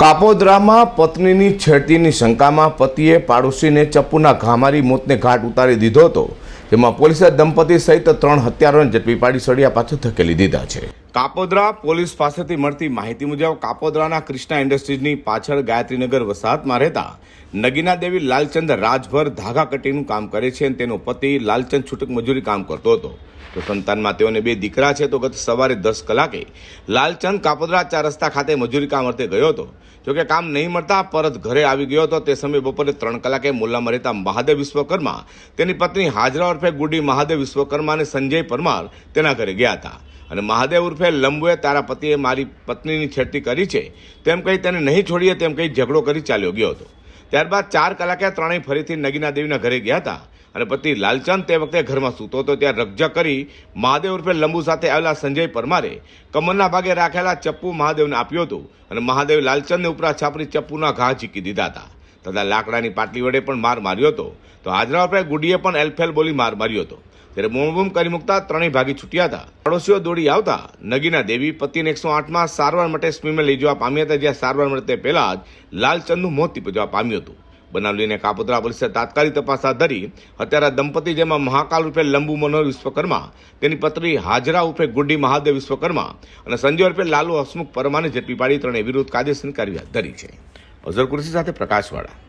કાપોદ્રામાં પત્નીની છેડતીની શંકામાં પતિએ પાડોશીને ચપ્પુના ઘા મારી મોતને ઘાટ ઉતારી દીધો હતો, જેમાં પોલીસે દંપતી સહિત ત્રણ હત્યારોને ઝડપી પાડી સળિયા પાછળ ધકેલી દીધા છે. કાપોદ્રા પોલીસ પાસેથી મળતી માહિતી મુજબ કાપોદ્રાના કૃષ્ણા ઇન્ડસ્ટ્રીઝની પાછળ ગાયત્રીનગર વસાહતમાં રહેતા નગીના દેવી લાલચંદ રાજભર ધાગા કટીનું કામ કરે છે અને તેનો પતિ લાલચંદ છૂટક મજૂરી કામ કરતો હતો. તો સંતાનમાં તેઓને બે દીકરા છે, તો ગત સવારે દસ કલાકે લાલચંદ કાપોદ્રા ચાર રસ્તા ખાતે મજૂરી કામ અર્થે ગયો હતો. જોકે કામ નહીં મળતા પરત ઘરે આવી ગયો હતો. તે સમયે બપોરે ત્રણ કલાકે મુલ્લામાં રહેતા મહાદેવ વિશ્વકર્મા, તેની પત્ની હાજરા ઉર્ફે ગુડી મહાદેવ વિશ્વકર્મા અને સંજય પરમાર તેના ઘરે ગયા હતા. અને મહાદેવ ઉર્ફે લંબુએ તારા પતિએ મારી પત્નીની છેડતી કરી છે. તેમ કહી તેને નહીં છોડીએ, તેમ કહી ઝઘડો કરી ચાલ્યો ગયો હતો. ત્યારબાદ ચાર કલાકે ત્રણેય ફરીથી નગીના દેવીના ઘરે ગયા હતા અને પતિ લાલચંદ તે વખતે ઘરમાં સૂતો હતો. ત્યાં રકઝા કરી મહાદેવ ઉર્ફે લંબુ સાથે આવેલા સંજય પરમારે કમરના ભાગે રાખેલા ચપ્પુ મહાદેવને આપ્યું હતું અને મહાદેવ લાલચંદને ઉપરા છાપરી ચપ્પુના ઘા ચીકી દીધા હતા. તથા લાકડાની પાટલી વડે પણ માર માર્યો હતો. તો હાજરા ઉપર ગુડીએ પણ એલફેલ બોલી માર માર્યો હતો. ત્યારે બૂમ કરી મૂકતા ત્રણેય ભાગી છૂટ્યા હતા. પડોશીઓ દોડી આવતા. નગીના દેવી પતિને એકસો આઠમાં સારવાર માટે સ્મીમે લઈ જવા પામ્યા હતા, જ્યાં સારવાર મળે તે પહેલા જ લાલચંદનું મોત નીપજવા પામ્યું હતું. બનાવ લઈને કાપોદ્રા પોલીસે તાત્કાલિક તપાસ હાથ ધરી અત્યારે દંપતી, જેમાં મહાકાલ રૂપે લંબુ મનોહર વિશ્વકર્મા, તેની પત્ની હાજરા રૂપે ગુડ્ડી મહાદેવ વિશ્વકર્મા અને સંજય રૂપે લાલુ હસમુખ પરમાને ઝડપી પાડી ત્રણે વિરુદ્ધ કાયદેસરની કાર્યવાહી ધરી છે. અઝર કુર્સી સાથે પ્રકાશવાળા.